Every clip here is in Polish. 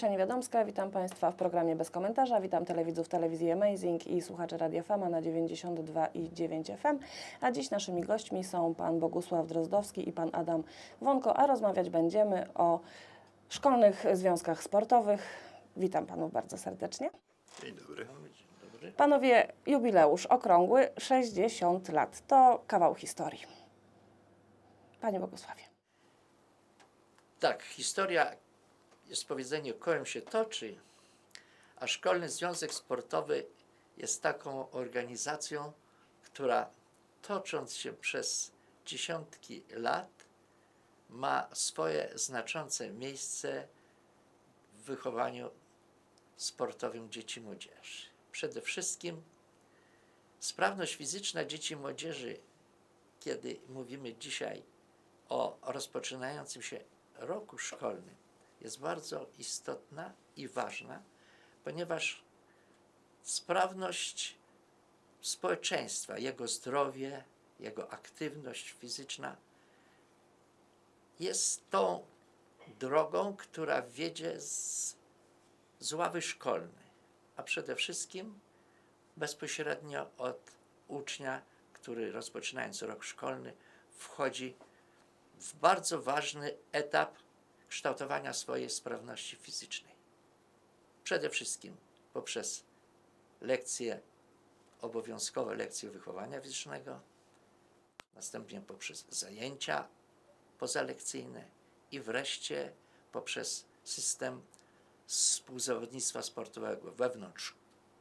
Małgosia Niewiadomska, witam Państwa w programie Bez Komentarza, witam telewidzów telewizji Amazing i słuchaczy Radia Fama na 92 i 9 FM. A dziś naszymi gośćmi są Pan Bogusław Drozdowski i Pan Adam Wonko, a rozmawiać będziemy o szkolnych związkach sportowych. Witam Panów bardzo serdecznie. Dzień dobry. Panowie, jubileusz okrągły 60 lat. To kawał historii. Panie Bogusławie. Tak, historia, jest powiedzenie, kołem się toczy, a Szkolny Związek Sportowy jest taką organizacją, która tocząc się przez dziesiątki lat ma swoje znaczące miejsce w wychowaniu sportowym dzieci i młodzieży. Przede wszystkim sprawność fizyczna dzieci i młodzieży, kiedy mówimy dzisiaj o rozpoczynającym się roku szkolnym, jest bardzo istotna i ważna, ponieważ sprawność społeczeństwa, jego zdrowie, jego aktywność fizyczna jest tą drogą, która wiedzie z, z ławy szkolnej, a przede wszystkim bezpośrednio od ucznia, który rozpoczynając rok szkolny wchodzi w bardzo ważny etap kształtowania swojej sprawności fizycznej. Przede wszystkim poprzez lekcje obowiązkowe, lekcje wychowania fizycznego, następnie poprzez zajęcia pozalekcyjne i wreszcie poprzez system współzawodnictwa sportowego wewnątrz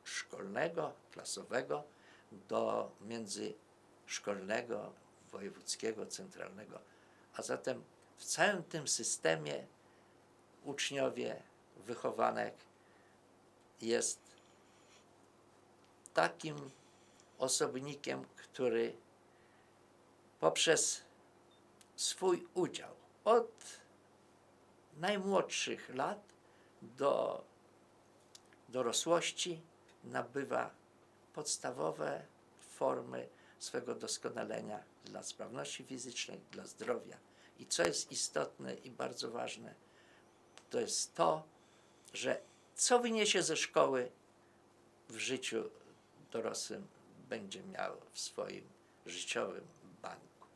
szkolnego, klasowego do międzyszkolnego, wojewódzkiego, centralnego. A zatem w całym tym systemie uczniowie, wychowanek jest takim osobnikiem, który poprzez swój udział od najmłodszych lat do dorosłości nabywa podstawowe formy swego doskonalenia dla sprawności fizycznej, dla zdrowia. I co jest istotne i bardzo ważne, to jest to, że co wyniesie ze szkoły w życiu dorosłym, będzie miał w swoim życiowym banku.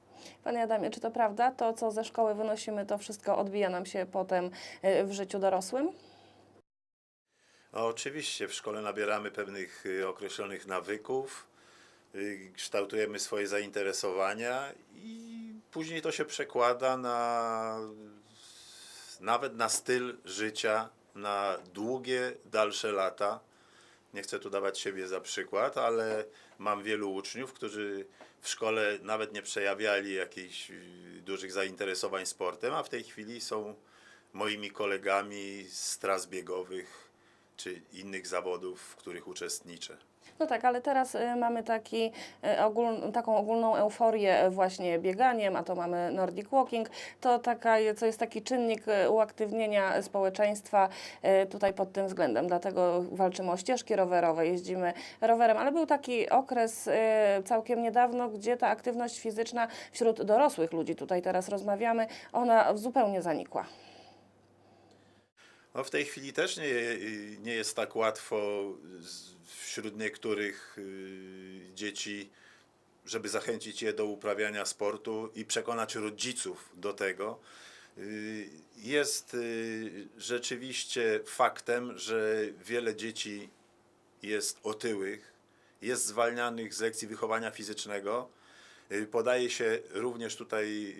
Panie Adamie, czy to prawda? To, co ze szkoły wynosimy, to wszystko odbija nam się potem y, w życiu dorosłym? No, oczywiście w szkole nabieramy pewnych y, określonych nawyków, y, kształtujemy swoje zainteresowania i później to się przekłada na nawet na styl życia, na długie, dalsze lata. Nie chcę tu dawać siebie za przykład, ale mam wielu uczniów, którzy w szkole nawet nie przejawiali jakichś y, dużych zainteresowań sportem, a w tej chwili są moimi kolegami z tras biegowych czy innych zawodów, w których uczestniczę. No tak, ale teraz y, mamy taki, y, ogól, taką ogólną euforię y, właśnie bieganiem, a to mamy Nordic Walking. To taka, co jest taki czynnik uaktywnienia społeczeństwa tutaj pod tym względem. Dlatego walczymy o ścieżki rowerowe, jeździmy rowerem, ale był taki okres całkiem niedawno, gdzie ta aktywność fizyczna wśród dorosłych ludzi, tutaj teraz rozmawiamy, ona zupełnie zanikła. No w tej chwili też nie, nie jest tak łatwo wśród niektórych y, dzieci, żeby zachęcić je do uprawiania sportu i przekonać rodziców do tego. Y, Jest y, rzeczywiście faktem, że wiele dzieci jest otyłych, jest zwalnianych z lekcji wychowania fizycznego. Podaje się również tutaj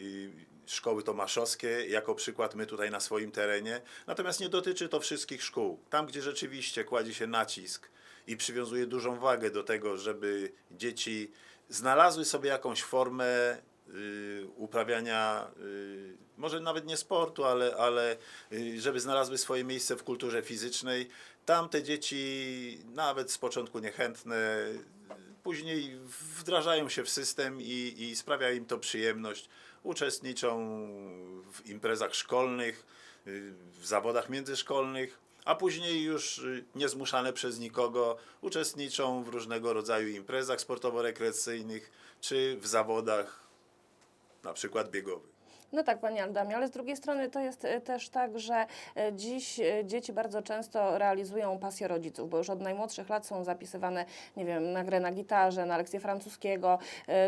szkoły tomaszowskie jako przykład my tutaj na swoim terenie. Natomiast nie dotyczy to wszystkich szkół. Tam, gdzie rzeczywiście kładzie się nacisk i przywiązuje dużą wagę do tego, żeby dzieci znalazły sobie jakąś formę y, uprawiania, y, może nawet nie sportu, ale, ale y, żeby znalazły swoje miejsce w kulturze fizycznej. Tam te dzieci, nawet z początku niechętne, później wdrażają się w system i, i sprawia im to przyjemność. Uczestniczą w imprezach szkolnych, y, w zawodach międzyszkolnych, a później już y, niezmuszane przez nikogo uczestniczą w różnego rodzaju imprezach sportowo-rekreacyjnych czy w zawodach na przykład biegowych. No tak, Panie Adamie, ale z drugiej strony to jest e, też tak, że e, dziś e, dzieci bardzo często realizują pasję rodziców, bo już od najmłodszych lat są zapisywane, nie wiem, na grę na gitarze, na lekcje francuskiego.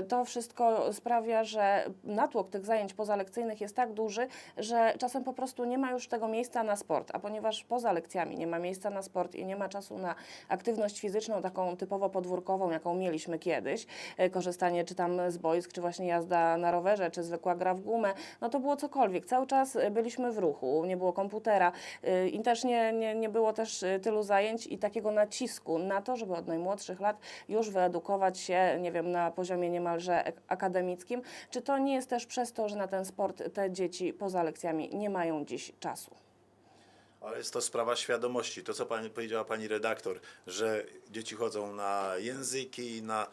To wszystko sprawia, że natłok tych zajęć pozalekcyjnych jest tak duży, że czasem po prostu nie ma już tego miejsca na sport, a ponieważ poza lekcjami nie ma miejsca na sport i nie ma czasu na aktywność fizyczną, taką typowo podwórkową, jaką mieliśmy kiedyś, korzystanie czy tam z boisk, czy właśnie jazda na rowerze, czy zwykła gra w gumę, no to było cokolwiek. Cały czas e, byliśmy w ruchu, nie było komputera y, i też nie, nie, nie było też y, tylu zajęć i takiego nacisku na to, żeby od najmłodszych lat już wyedukować się, nie wiem, na poziomie niemalże akademickim. Czy to nie jest też przez to, że na ten sport te dzieci poza lekcjami nie mają dziś czasu? Ale jest to sprawa świadomości. To, co pani, powiedziała pani redaktor, że dzieci chodzą na języki, na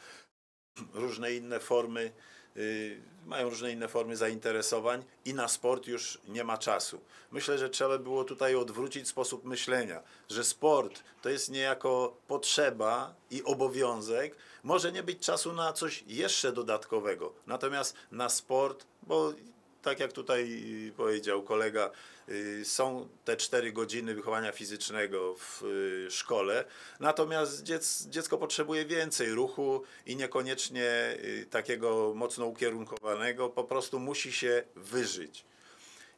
różne inne formy, y, mają różne inne formy zainteresowań i na sport już nie ma czasu. Myślę, że trzeba było tutaj odwrócić sposób myślenia, że sport to jest niejako potrzeba i obowiązek. Może nie być czasu na coś jeszcze dodatkowego, natomiast na sport, bo tak jak tutaj y, powiedział kolega, y, są te cztery godziny wychowania fizycznego w y, szkole, natomiast dziec, dziecko potrzebuje więcej ruchu i niekoniecznie takiego mocno ukierunkowanego, po prostu musi się wyżyć.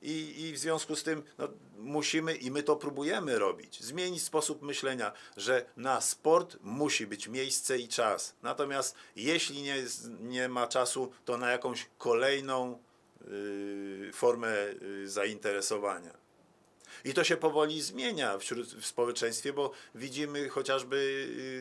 I, I w związku z tym no, musimy i my to próbujemy robić, zmienić sposób myślenia, że na sport musi być miejsce i czas. Natomiast jeśli nie, nie ma czasu, to na jakąś kolejną formę y, zainteresowania. I to się powoli zmienia wśród, w społeczeństwie, bo widzimy chociażby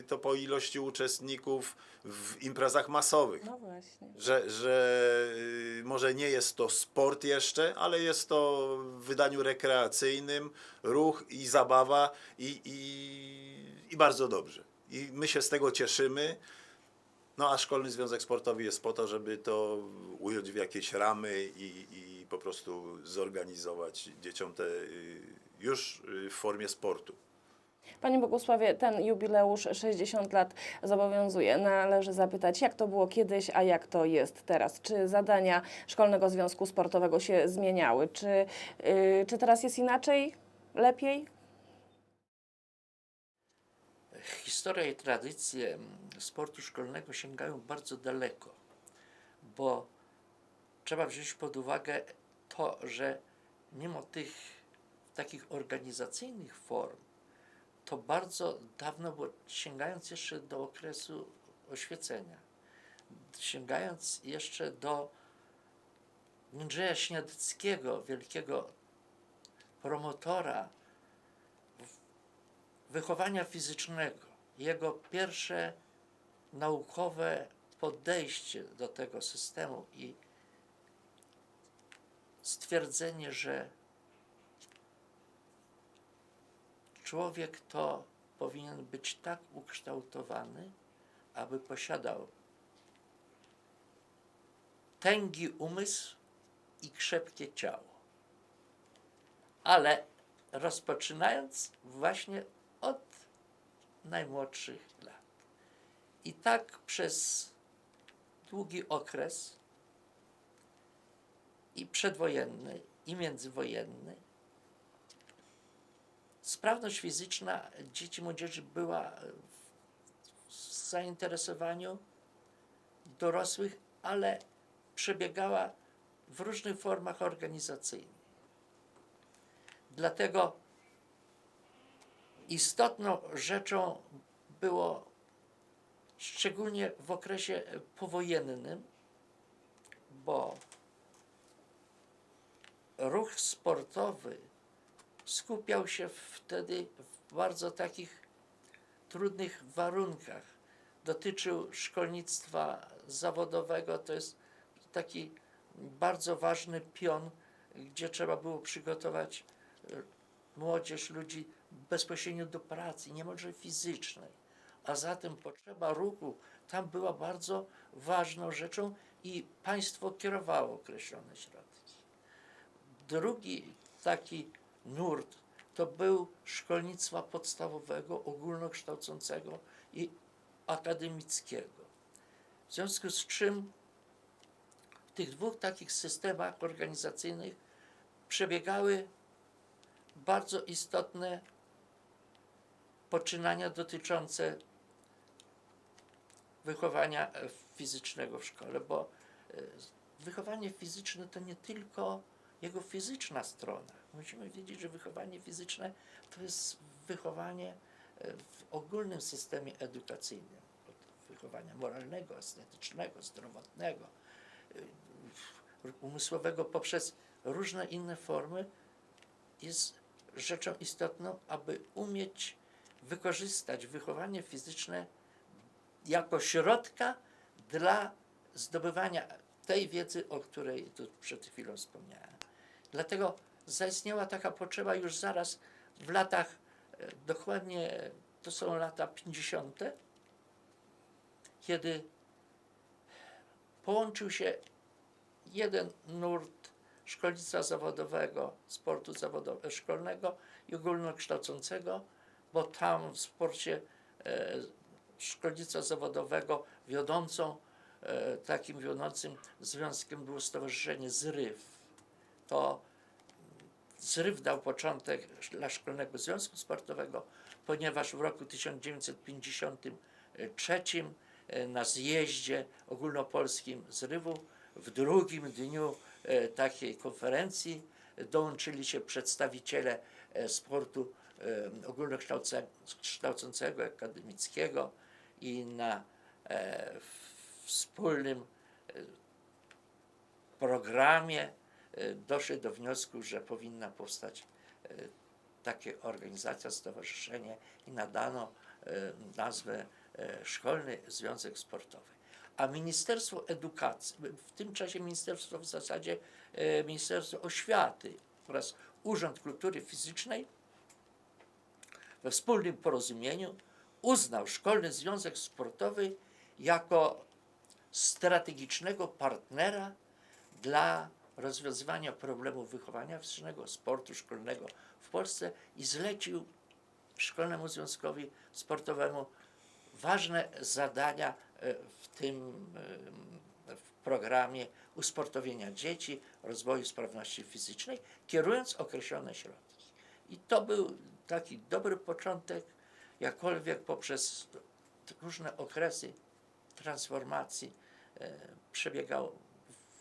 y, to po ilości uczestników w imprezach masowych No właśnie. że, że y, może nie jest to sport jeszcze, ale jest to w wydaniu rekreacyjnym ruch i zabawa i, i, i bardzo dobrze. I my się z tego cieszymy. No a Szkolny Związek Sportowy jest po to, żeby to ująć w jakieś ramy i, i po prostu zorganizować dzieciom te y, już y, w formie sportu. Panie Bogusławie, ten jubileusz 60 lat zobowiązuje. Należy zapytać, jak to było kiedyś, a jak to jest teraz? Czy zadania Szkolnego Związku Sportowego się zmieniały? Czy, yy, czy teraz jest inaczej? Lepiej? Historia i tradycje mm, sportu szkolnego sięgają bardzo daleko, bo trzeba wziąć pod uwagę to, że mimo tych takich organizacyjnych form, to bardzo dawno, bo sięgając jeszcze do okresu oświecenia, sięgając jeszcze do Jędrzeja Śniadeckiego, wielkiego promotora wychowania fizycznego, jego pierwsze naukowe podejście do tego systemu i stwierdzenie, że człowiek to powinien być tak ukształtowany, aby posiadał tęgi umysł i krzepkie ciało. Ale rozpoczynając właśnie najmłodszych lat. I tak przez długi okres i przedwojenny, i międzywojenny sprawność fizyczna dzieci i młodzieży była w zainteresowaniu dorosłych, ale przebiegała w różnych formach organizacyjnych. Dlatego istotną rzeczą było, szczególnie w okresie powojennym, bo ruch sportowy skupiał się wtedy w bardzo takich trudnych warunkach. Dotyczył szkolnictwa zawodowego, to jest taki bardzo ważny pion, gdzie trzeba było przygotować e, młodzież, ludzi bezpośrednio do pracy, niemalże fizycznej. A zatem potrzeba ruchu tam była bardzo ważną rzeczą i państwo kierowało określone środki. Drugi taki nurt to był szkolnictwa podstawowego, ogólnokształcącego i akademickiego. W związku z czym tych dwóch takich systemach organizacyjnych przebiegały bardzo istotne poczynania dotyczące wychowania fizycznego w szkole, bo e, wychowanie fizyczne to nie tylko jego fizyczna strona. Musimy wiedzieć, że wychowanie fizyczne to jest wychowanie e, w ogólnym systemie edukacyjnym. Od wychowania moralnego, estetycznego, zdrowotnego, e, umysłowego poprzez różne inne formy jest rzeczą istotną, aby umieć wykorzystać wychowanie fizyczne jako środka dla zdobywania tej wiedzy, o której tu przed chwilą wspomniałem. Dlatego zaistniała taka potrzeba już zaraz w latach, e, dokładnie to są lata 50., kiedy połączył się jeden nurt szkolnictwa zawodowego, sportu zawodowe, szkolnego i ogólnokształcącego, bo tam w sporcie e, szkolnictwa zawodowego wiodącą, e, takim wiodącym związkiem było Stowarzyszenie Zryw. To Zryw dał początek dla Szkolnego Związku Sportowego, ponieważ w roku 1953 e, na zjeździe ogólnopolskim Zrywu w drugim dniu takiej konferencji dołączyli się przedstawiciele sportu ogólnokształcącego, akademickiego i na e, wspólnym e, programie e, doszli do wniosku, że powinna powstać e, taka organizacja, stowarzyszenie i nadano e, nazwę e, Szkolny Związek Sportowy. A Ministerstwo Edukacji, w tym czasie ministerstwo w zasadzie e, Ministerstwo Oświaty oraz Urząd Kultury Fizycznej we wspólnym porozumieniu uznał Szkolny Związek Sportowy jako strategicznego partnera dla rozwiązywania problemu wychowania fizycznego, sportu szkolnego w Polsce i zlecił Szkolnemu Związkowi Sportowemu ważne zadania e, w tym e, w programie usportowienia dzieci, rozwoju sprawności fizycznej, kierując określone środki. I to był taki dobry początek, jakkolwiek poprzez różne okresy transformacji e, przebiegał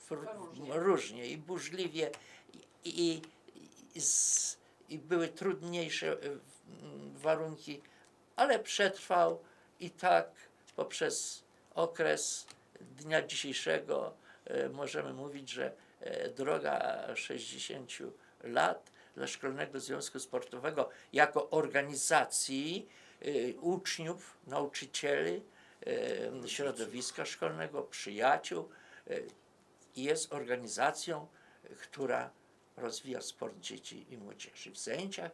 w, Różnie. różnie i burzliwie i, i, z, i były trudniejsze e, w- m, warunki, ale przetrwał i tak poprzez okres dnia dzisiejszego e, możemy mówić, że e, droga 60 lat dla Szkolnego Związku Sportowego jako organizacji e, uczniów, nauczycieli, e, środowiska szkolnego, przyjaciół e, jest organizacją, która rozwija sport dzieci i młodzieży w zajęciach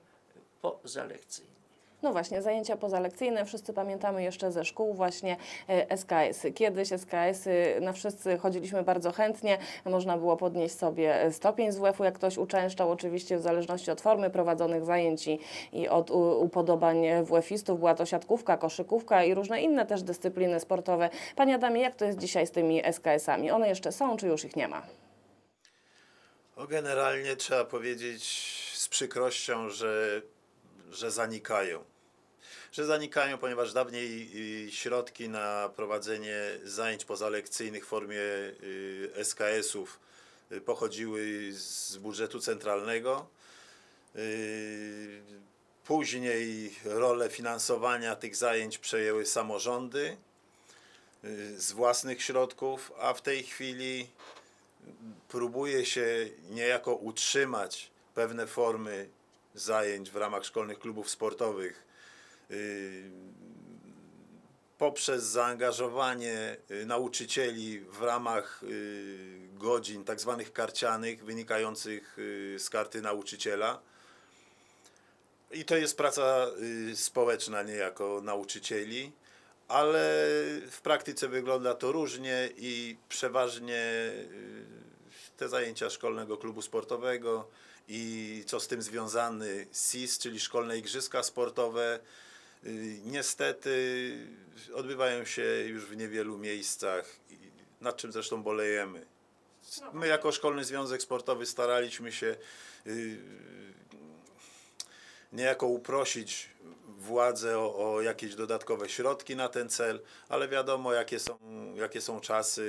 pozalekcyjnych. No właśnie, zajęcia pozalekcyjne, wszyscy pamiętamy jeszcze ze szkół właśnie e, SKS-y. Kiedyś SKS-y na wszyscy chodziliśmy bardzo chętnie, można było podnieść sobie stopień z WF-u, jak ktoś uczęszczał, oczywiście w zależności od formy prowadzonych zajęć i, od upodobań WF-istów, była to siatkówka, koszykówka i różne inne też dyscypliny sportowe. Panie Adamie, jak to jest dzisiaj z tymi SKS-ami? One jeszcze są, czy już ich nie ma? No generalnie trzeba powiedzieć z przykrością, że, że zanikają. Że zanikają, ponieważ dawniej y, środki na prowadzenie zajęć pozalekcyjnych w formie y, SKS-ów y, pochodziły z budżetu centralnego. Później rolę finansowania tych zajęć przejęły samorządy z własnych środków, a w tej chwili próbuje się niejako utrzymać pewne formy zajęć w ramach szkolnych klubów sportowych yy, poprzez zaangażowanie y, nauczycieli w ramach y, godzin tak zwanych karcianych wynikających y, z karty nauczyciela. I to jest praca y, społeczna niejako nauczycieli, ale w praktyce wygląda to różnie i przeważnie y, te zajęcia szkolnego klubu sportowego i co z tym związany SIS, czyli szkolne igrzyska sportowe, y, niestety odbywają się już w niewielu miejscach, nad czym zresztą bolejemy. My jako Szkolny Związek Sportowy staraliśmy się y, niejako uprosić władzę o, o jakieś dodatkowe środki na ten cel, ale wiadomo jakie są, jakie są czasy,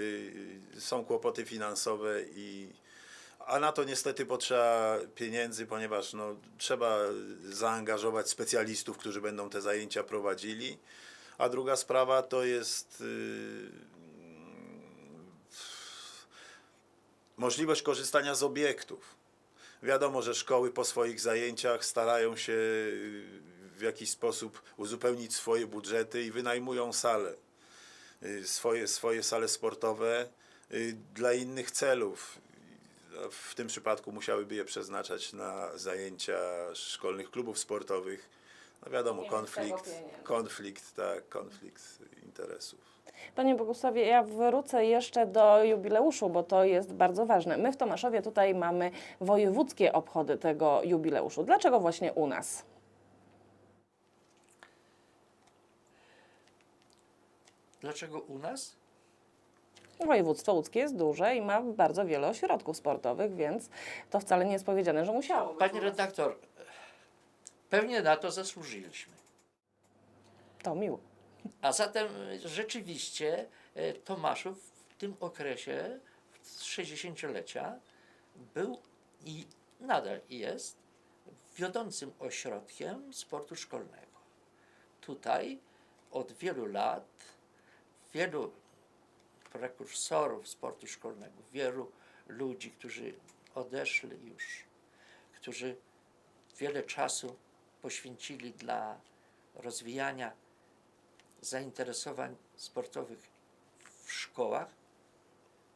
y, są kłopoty finansowe i a na to niestety potrzeba pieniędzy, ponieważ no, trzeba zaangażować specjalistów, którzy będą te zajęcia prowadzili. A druga sprawa to jest y, możliwość korzystania z obiektów. Wiadomo, że szkoły po swoich zajęciach starają się y, w jakiś sposób uzupełnić swoje budżety i wynajmują sale, y, swoje, swoje sale sportowe y, dla innych celów. W tym przypadku musiałyby je przeznaczać na zajęcia szkolnych klubów sportowych. No wiadomo, konflikt, konflikt, tak, konflikt interesów. Panie Bogusławie, ja wrócę jeszcze do jubileuszu, bo to jest bardzo ważne. My w Tomaszowie tutaj mamy wojewódzkie obchody tego jubileuszu. Dlaczego właśnie u nas? Dlaczego u nas? Województwo łódzkie jest duże i ma bardzo wiele ośrodków sportowych, więc to wcale nie jest powiedziane, że musiało. Pani redaktor, pewnie na to zasłużyliśmy. To miło. A zatem rzeczywiście y, Tomaszów w tym okresie 60-lecia był i nadal jest wiodącym ośrodkiem sportu szkolnego. Tutaj od wielu lat wielu prekursorów sportu szkolnego, wielu ludzi, którzy odeszli już, którzy wiele czasu poświęcili dla rozwijania zainteresowań sportowych w szkołach,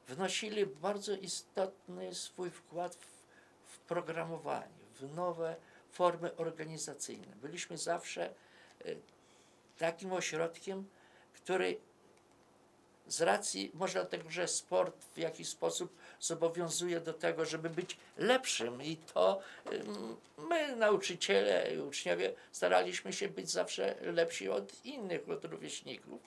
wnosili bardzo istotny swój wkład w, w programowanie, w nowe formy organizacyjne. Byliśmy zawsze y, takim ośrodkiem, który z racji może dlatego, że sport w jakiś sposób zobowiązuje do tego, żeby być lepszym i to my, nauczyciele i uczniowie, staraliśmy się być zawsze lepsi od innych, od rówieśników.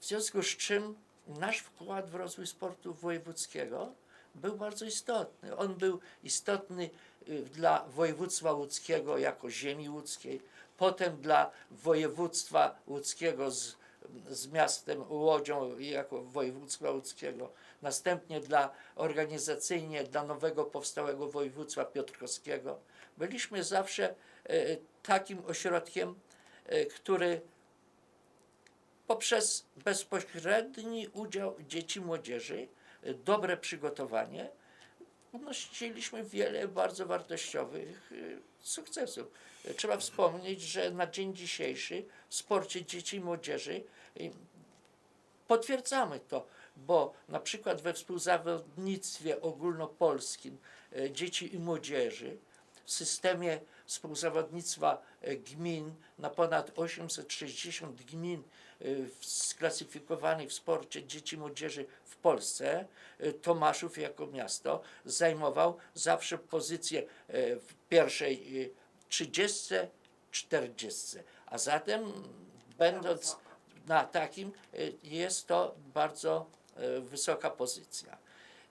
W związku z czym nasz wkład w rozwój sportu wojewódzkiego był bardzo istotny. On był istotny y, dla województwa łódzkiego jako ziemi łódzkiej, potem dla województwa łódzkiego z, z miastem Łodzią jako województwa łódzkiego, następnie dla organizacyjnie dla nowego powstałego województwa piotrkowskiego. Byliśmy zawsze y, takim ośrodkiem, y, który poprzez bezpośredni udział dzieci, młodzieży, y, dobre przygotowanie, odnosiliśmy wiele bardzo wartościowych sukcesów. Y, Trzeba wspomnieć, że na dzień dzisiejszy w sporcie dzieci i młodzieży potwierdzamy to, bo na przykład we współzawodnictwie ogólnopolskim e, dzieci i młodzieży w systemie współzawodnictwa e, gmin na ponad 860 gmin e, sklasyfikowanych w sporcie dzieci i młodzieży w Polsce, Tomaszów jako miasto zajmował zawsze pozycję pierwszej e, 30, 40. A zatem będąc na takim y, jest to bardzo y, wysoka pozycja.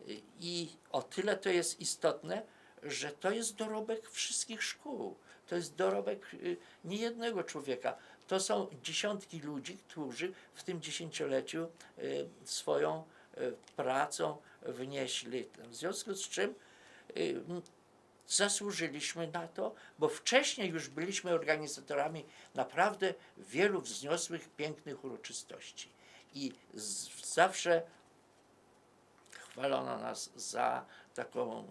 Y, I o tyle to jest istotne, że to jest dorobek wszystkich szkół. To jest dorobek y, niejednego człowieka. To są dziesiątki ludzi, którzy w tym dziesięcioleciu y, swoją y, pracą wnieśli. W związku z czym y, zasłużyliśmy na to, bo wcześniej już byliśmy organizatorami naprawdę wielu wzniosłych, pięknych uroczystości. I zawsze chwalono nas za taką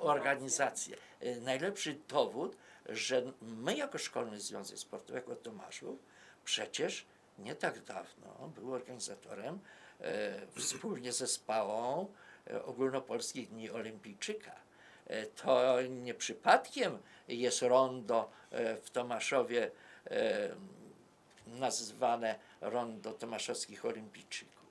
organizację. Y, Najlepszy dowód, że my jako Szkolny Związek Sportowy, jako Tomaszów, przecież nie tak dawno był organizatorem e, wspólnie ze Spałą e, Ogólnopolskich Dni Olimpijczyka. E, To nie przypadkiem jest rondo e, w Tomaszowie e, nazywane rondo tomaszowskich olimpijczyków.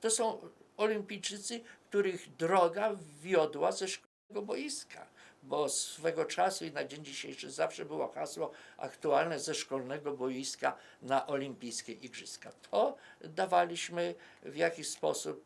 To są olimpijczycy, których droga wiodła ze szkolnego boiska, bo swego czasu i na dzień dzisiejszy zawsze było hasło aktualne ze szkolnego boiska na olimpijskie igrzyska. To dawaliśmy w jakiś sposób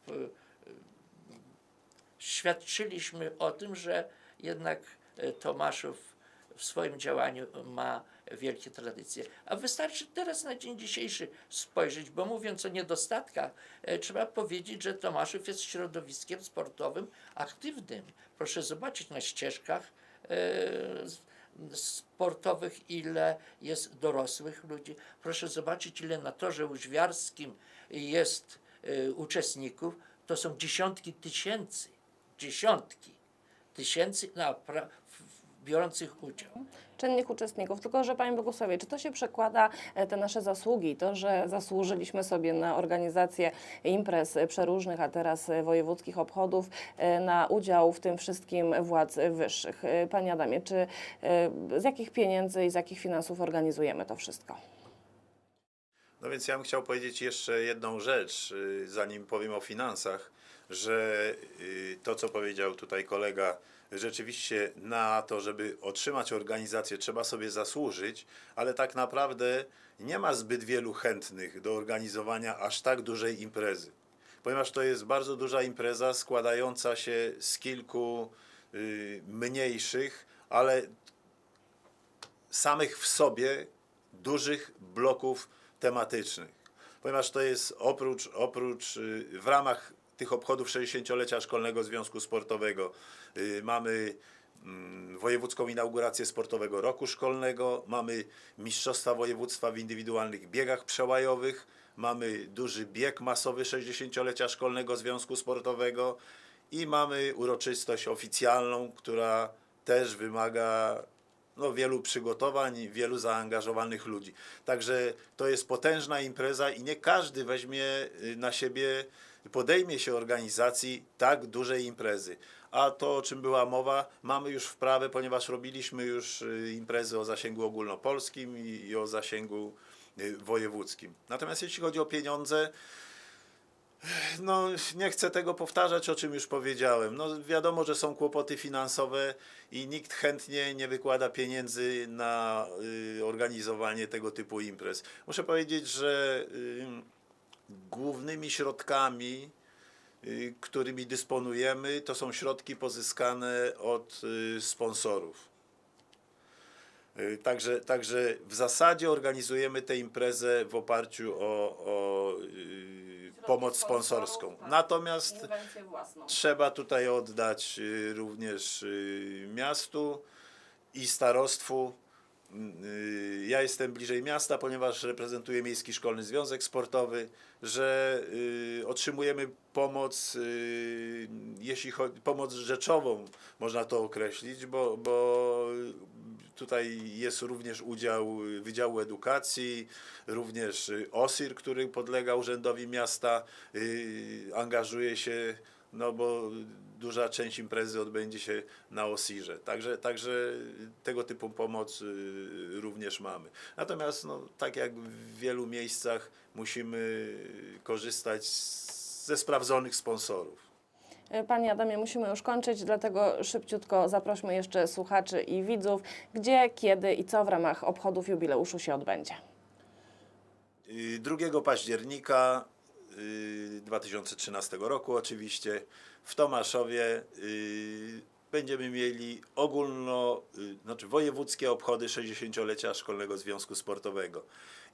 świadczyliśmy o tym, że jednak e, Tomaszów w swoim działaniu ma wielkie tradycje. A wystarczy teraz na dzień dzisiejszy spojrzeć, bo mówiąc o niedostatkach, e, trzeba powiedzieć, że Tomaszów jest środowiskiem sportowym aktywnym. Proszę zobaczyć na ścieżkach e, sportowych, ile jest dorosłych ludzi. Proszę zobaczyć, ile na torze łyżwiarskim jest uczestników. To są dziesiątki tysięcy, dziesiątki tysięcy w- w- biorących udział. czynnik uczestników. Tylko, że Panie Bogusławie, czy to się przekłada, e, te nasze zasługi, to, że zasłużyliśmy sobie na organizację imprez przeróżnych, a teraz e, wojewódzkich obchodów, e, na udział w tym wszystkim władz wyższych. Panie Adamie, czy z jakich pieniędzy i z jakich finansów organizujemy to wszystko? No więc ja bym chciał powiedzieć jeszcze jedną rzecz, y, zanim powiem o finansach, że y, to, co powiedział tutaj kolega, rzeczywiście na to, żeby otrzymać organizację, trzeba sobie zasłużyć, ale tak naprawdę nie ma zbyt wielu chętnych do organizowania aż tak dużej imprezy. Ponieważ to jest bardzo duża impreza składająca się z kilku y, mniejszych, ale samych w sobie dużych bloków tematycznych. Ponieważ to jest oprócz, oprócz y, w ramach tych obchodów 60-lecia Szkolnego Związku Sportowego y, mamy mm, wojewódzką inaugurację sportowego roku szkolnego, mamy Mistrzostwa Województwa w indywidualnych biegach przełajowych, mamy duży bieg masowy 60-lecia Szkolnego Związku Sportowego i mamy uroczystość oficjalną, która też wymaga no, wielu przygotowań, wielu zaangażowanych ludzi. Także to jest potężna impreza i nie każdy weźmie y, na siebie, podejmie się organizacji tak dużej imprezy. A to, o czym była mowa, mamy już wprawę, ponieważ robiliśmy już y, imprezy o zasięgu ogólnopolskim i, o zasięgu y, wojewódzkim. Natomiast jeśli chodzi o pieniądze, no, nie chcę tego powtarzać, o czym już powiedziałem. No, wiadomo, że są kłopoty finansowe i nikt chętnie nie wykłada pieniędzy na y, organizowanie tego typu imprez. Muszę powiedzieć, że y, głównymi środkami, y, którymi dysponujemy, to są środki pozyskane od y, sponsorów. Y, Także, także w zasadzie organizujemy tę imprezę w oparciu o, o pomoc sponsorską. tak. Natomiast trzeba tutaj oddać również miastu i starostwu. Ja jestem bliżej miasta, ponieważ reprezentuję Miejski Szkolny Związek Sportowy, że y, otrzymujemy pomoc, y, jeśli chodzi, pomoc rzeczową, można to określić, bo, bo tutaj jest również udział Wydziału Edukacji, również y, OSIR, który podlega Urzędowi Miasta, angażuje się, no bo duża część imprezy odbędzie się na OSIRze. Także, także tego typu pomoc y, również mamy. Natomiast, no, tak jak w wielu miejscach, musimy korzystać ze sprawdzonych sponsorów. Panie Adamie, musimy już kończyć, dlatego szybciutko zaprośmy jeszcze słuchaczy i widzów, gdzie, kiedy i co w ramach obchodów jubileuszu się odbędzie. Y, 2 października y, 2013 roku oczywiście w Tomaszowie y, będziemy mieli ogólno, y, znaczy wojewódzkie obchody 60-lecia Szkolnego Związku Sportowego.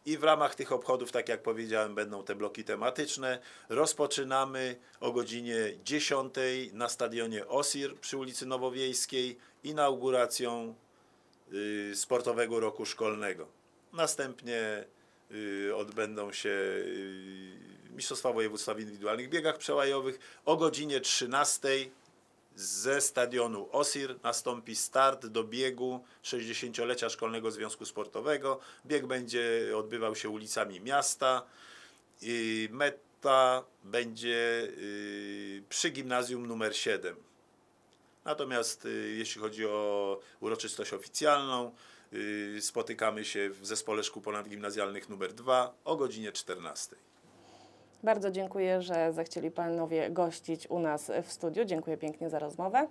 I w ramach tych obchodów, tak jak powiedziałem, będą te bloki tematyczne. Rozpoczynamy o godzinie 10 na stadionie Osir przy ulicy Nowowiejskiej inauguracją y, sportowego roku szkolnego. Następnie y, odbędą się y, Mistrzostwa Województwa w indywidualnych biegach przełajowych. O godzinie 13 ze stadionu Osir nastąpi start do biegu 60-lecia Szkolnego Związku Sportowego. Bieg będzie odbywał się ulicami miasta. Meta będzie y, przy gimnazjum numer 7. Natomiast y, jeśli chodzi o uroczystość oficjalną, y, spotykamy się w Zespole Szkół Ponadgimnazjalnych numer 2 o godzinie 14. Bardzo dziękuję, że zechcieli Panowie gościć u nas w studiu. Dziękuję pięknie za rozmowę.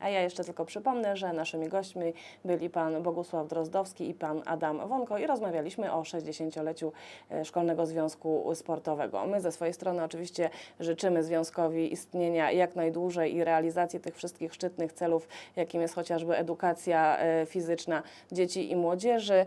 A ja jeszcze tylko przypomnę, że naszymi gośćmi byli pan Bogusław Drozdowski i pan Adam Wonko i rozmawialiśmy o 60-leciu e, Szkolnego Związku Sportowego. My ze swojej strony oczywiście życzymy związkowi istnienia jak najdłużej i realizacji tych wszystkich szczytnych celów, jakim jest chociażby edukacja e, fizyczna dzieci i młodzieży.